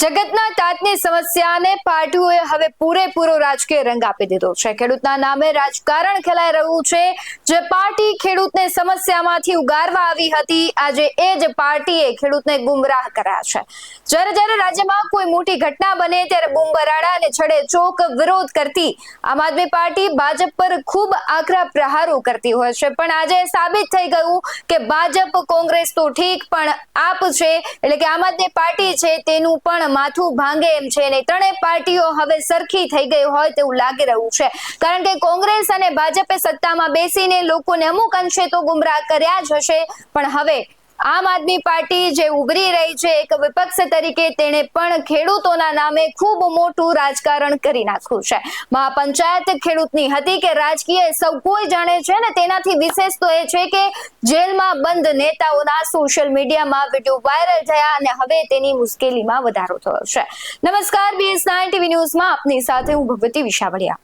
જગતના તાતની સમસ્યાને પાર્ટીઓએ હવે પૂરેપૂરો રાજકીય રંગ આપી દીધો છે. ખેડૂતના નામે રાજકારણ ખેલાઈ રહ્યું છે. જે પાર્ટી ખેડૂતને સમસ્યામાંથી ઉગારવા આવી હતી, આજે એ જ પાર્ટીએ ખેડૂતને ગુમરાહ કર્યા છે. જ્યારે જ્યારે રાજ્યમાં કોઈ મોટી ઘટના બને ત્યારે બુમબરાડા અને છડે ચોક વિરોધ કરતી આમ આદમી પાર્ટી ભાજપ પર ખૂબ આકરા પ્રહારો કરતી હોય છે. પણ આજે સાબિત થઈ ગયું કે ભાજપ કોંગ્રેસ તો ઠીક, પણ આપ છે. એટલે કે આમ આદમી પાર્ટી છે, તેનું પણ માથું ભાંગે એમ છે ને ત્રણેય પાર્ટીઓ હવે સરખી થઈ ગઈ હોય તેવું લાગી રહ્યું છે. કારણ કે કોંગ્રેસ અને ભાજપે સત્તામાં બેસીને લોકોને અમુક અંશે તો ગુમરાહ કર્યા જ હશે, પણ હવે આમ આદમી પાર્ટી જે ઉભરી રહી છે, એક વિપક્ષ તરીકે તેણે પણ ખેડૂતોના નામે ખૂબ મોટું રાજકારણ કરી નાખ્યું છે. મહાપંચાયત ખેડૂતની હતી કે રાજકીય સૌ કોઈ જાણે છે ને તેનાથી વિશેષ તો એ છે કે જેલમાં બંધ નેતાઓના સોશિયલ મીડિયામાં વીડિયો વાયરલ થયા અને હવે તેની મુશ્કેલીમાં વધારો થયો છે. નમસ્કાર બીએસ નાઇન ટીવી ન્યૂઝમાં આપની સાથે હું ભગવતી વિશાવડિયા.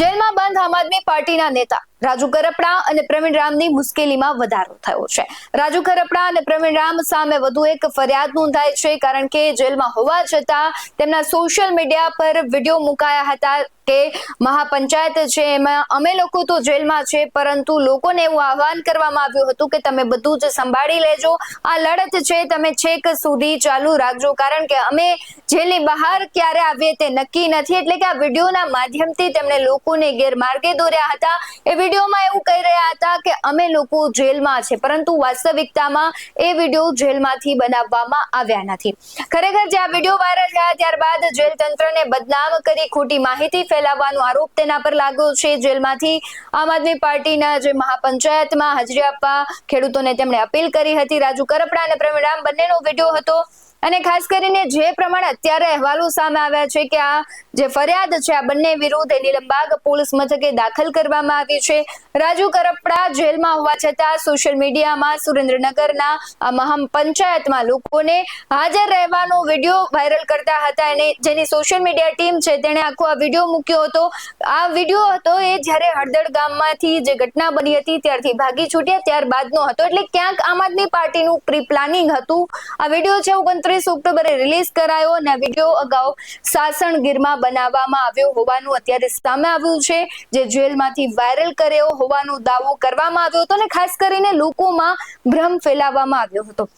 જેલમાં બંધ આમ આદમી પાર્ટીના નેતા રાજુ કરપડા અને પ્રવીણ રામની મુશ્કેલીમાં વધારો થયો છે. રાજુ કરપડા અને પ્રવીણ રામ સામે વધુ એક ફરિયાદ નોંધાઈ છે, કારણ કે જેલમાં હોવા છતાં તેમના સોશિયલ મીડિયા પર વીડિયો મુકાયા હતા કે મહાપંચાયત છે, એમાં અમે લોકો તો જેલમાં છે, પરંતુ લોકોને એવું આહવાન કરવામાં આવ્યું હતું કે તમે બધું જ સંભાળી લેજો. આ લડત છે, તમે છેક સુધી ચાલુ રાખજો, કારણ કે અમે જેલની બહાર ક્યારે આવીએ તે નક્કી નથી, એટલે કે આ વિડીયોના માધ્યમથી તેમણે લોકોને ગેરમાર્ગે દોર્યા હતા. એ વિડીયોમાં એવું કહી રહ્યા હતા કે અમે લોકો જેલમાં છે, પરંતુ વાસ્તવિકતામાં એ વીડિયો જેલમાંથી બનાવવામાં આવ્યા નથી. ખરેખર જે આ વીડિયો વાયરલ થયા ત્યારબાદ જેલ તંત્રને બદનામ કરી ખોટી માહિતી ફેલાવવાનો આરોપ તેના પર લાગ્યો છે. જેલમાંથી આમ આદમી પાર્ટીના જે મહાપંચાયતમાં હાજરી આપવા ખેડૂતોને તેમણે અપીલ કરી હતી. રાજુ કરપડા અને પ્રવીણ રામ બંનેનો વીડિયો હતો. અને ખાસ કરીને જે પ્રમાણે અત્યારે અહેવાલો સામે આવ્યા છે કે આ જે ફરિયાદ છે, આ બંને વિરુદ્ધ નીલમબાગ પોલીસ મથકે દાખલ કરવામાં આવી છે. રાજુ કરપડા જેલમાં હોવા છતાં સોશિયલ મીડિયામાં સુરેન્દ્રનગરના આ મહામ પંચાયતમાં લોકોને હાજર રહેવાનો વીડિયો વાયરલ કરતા હતા અને જેની સોશિયલ મીડિયા ટીમ છે, તેણે આખો આ વીડિયો મૂક્યો હતો. આ વીડિયો હતો એ જ્યારે હળદળ ગામમાંથી જે ઘટના બની હતી, ત્યારથી ભાગી છૂટ્યા ત્યારબાદનો હતો. એટલે ક્યાંક આમ આદમી પાર્ટીનું પ્રી પ્લાનિંગ હતું. આ વીડિયો છે, ઓગણત્રીસ ઓક્ટોબરે રિલીઝ કરાયો અને વીડિયો અગાઉ સાસણગીરમાં બનાવવામાં આવ્યો હોવાનું અત્યારે સામે આવ્યું છે, જે જેલમાંથી વાયરલ કર્યો હોવાનો દાવો કરવામાં આવ્યો હતો અને ખાસ કરીને લોકોમાં ભ્રમ ફેલાવવામાં આવ્યો હતો.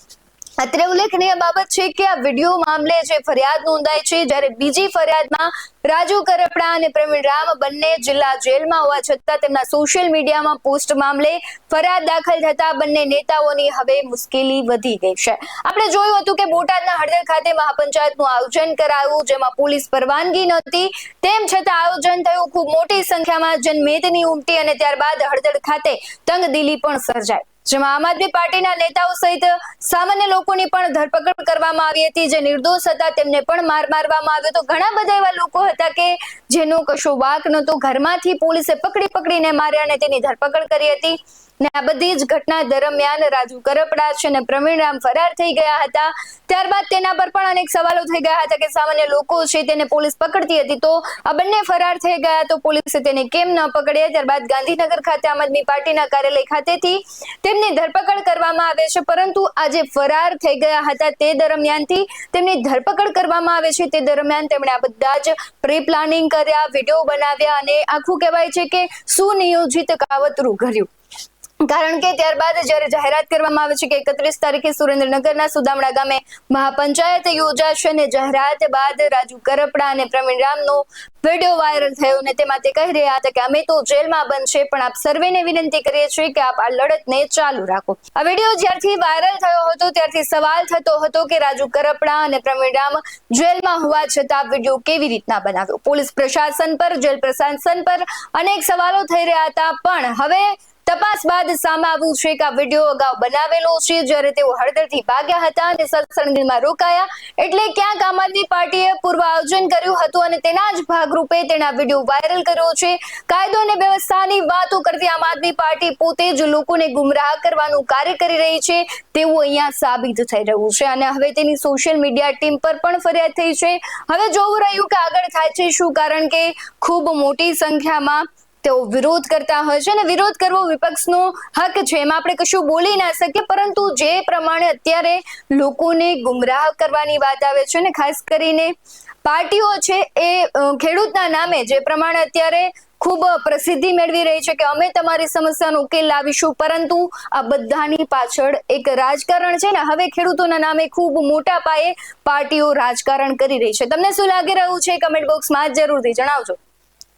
અત્રે ઉલ્લેખનીય બાબત છે કે આ વીડિયો મામલે જે ફરિયાદ નોંધાઈ છે, જ્યારે બીજી ફરિયાદમાં રાજુ કરપડા અને પ્રવીણ રામ બંને જિલ્લા જેલમાં હોવા છતાં તેમના સોશિયલ મીડિયામાં પોસ્ટ મામલે ફરિયાદ દાખલ થતા બંને નેતાઓની હવે મુશ્કેલી વધી ગઈ છે. આપણે જોયું હતું કે બોટાદના હળદર ખાતે મહાપંચાયતનું આયોજન કરાયું, જેમાં પોલીસ પરવાનગી નહોતી. તેમ છતાં આયોજન થયું, ખૂબ મોટી સંખ્યામાં જનમેદની ઉમટી અને ત્યારબાદ હળદર ખાતે તંગદિલી પણ સર્જાઈ. જેમાં આમ આદમી પાર્ટીના નેતાઓ સહિત સામાન્ય લોકોની પણ ધરપકડ કરવામાં આવી હતી. જે નિર્દોષ હતા, તેમને પણ માર મારવામાં આવ્યો તો ઘણા બધા એવા લોકો હતા કે જેનો કશો વાક નહોતો. ઘરમાંથી પોલીસે પકડી પકડીને માર્યા અને તેની ધરપકડ કરી હતી. ને આ બધી જ ઘટના દરમિયાન રાજુ કરપડા છે અને પ્રવીણ રામ ફરાર થઈ ગયા હતા. ત્યારબાદ તેના પર પણ અનેક સવાલો થઈ ગયા હતા કે સામાન્ય લોકો છે તેને પોલીસ પકડતી હતી તો આ બંને ફરાર થઈ ગયા તો પોલીસે તેને કેમ ન પકડ્યા? ત્યારબાદ ગાંધીનગર ખાતે આમ આદમી પાર્ટીના કાર્યાલય ખાતેથી તેમની ધરપકડ કરવામાં આવે છે. પરંતુ આજે ફરાર થઈ ગયા હતા તે દરમિયાનથી તેમની ધરપકડ કરવામાં આવે છે. તે દરમિયાન તેમણે આ બધા જ પ્રી પ્લાનિંગ કર્યા, વીડિયો બનાવ્યા અને આખું કહેવાય છે કે સુનિયોજિત કાવતરું ઘડ્યું. કારણ કે ત્યારબાદ જ્યારે જાહેરાત કરવામાં આવે છે કે એકત્રીસ તારીખે સુરેન્દ્રનગરના સુદામડા ગામે મહાપંચાયત યોજાશે અને જાહેરાત બાદ રાજુ કરપડા અને પ્રવીણ રામનો વીડિયો વાયરલ થયો અને તેમાં તે કહી રહ્યા હતા કે અમે તો જેલમાં બંધ છે પણ આપ સર્વેને વિનંતી કરીએ છીએ કે આપ આ લડતને ચાલુ રાખો. આ વીડિયો જ્યારથી વાયરલ થયો હતો, ત્યારથી સવાલ થતો હતો કે રાજુ કરપડા અને પ્રવીણ રામ જેલમાં હોવા છતાં વીડિયો કેવી રીતના બનાવ્યો? પોલીસ પ્રશાસન પર, જેલ પ્રશાસન પર અનેક સવાલો થઈ રહ્યા હતા, પણ હવે તપાસ બાદ સામે આવ્યું છે કે આ વીડિયો અગાઉ બનાવેલો છે, જ્યારે તેઓ હળદરથી ભાગ્યા હતા અને સત્સંગમાં રોકાયા. એટલે ક્યાંક આમ આદમી પાર્ટીએ પૂર્વ આયોજન કર્યું હતું અને તેના જ ભાગરૂપે આ વીડિયો વાયરલ કર્યો છે. કાયદો અને વ્યવસ્થાની વાતો કરતી આમ આદમી પાર્ટી પોતે જ લોકોને ગુમરાહ કરવાનું કાર્ય કરી રહી છે. તેવું અહીંયા સાબિત થઈ રહ્યું છે અને હવે તેની સોશિયલ મીડિયા ટીમ પર પણ ફરિયાદ થઈ છે. હવે જોવું રહ્યું કે આગળ થાય છે શું? કારણ કે ખૂબ મોટી સંખ્યામાં તેઓ વિરોધ કરતા હોય છે અને વિરોધ કરવો વિપક્ષનો હક છે. એમાં આપણે કશું બોલી ના શકીએ, પરંતુ જે પ્રમાણે અત્યારે લોકોને ગુમરાહ કરવાની વાત આવે છે ને ખાસ કરીને પાર્ટીઓ છે એ ખેડૂતના નામે જે પ્રમાણે અત્યારે ખૂબ પ્રસિદ્ધિ મેળવી રહી છે કે અમે તમારી સમસ્યાનો ઉકેલ લાવીશું, પરંતુ આ બધાની પાછળ એક રાજકારણ છે ને હવે ખેડૂતોના નામે ખૂબ મોટા પાયે પાર્ટીઓ રાજકારણ કરી રહી છે. તમને શું લાગી રહ્યું છે? કમેન્ટ બોક્સમાં જરૂરથી જણાવજો.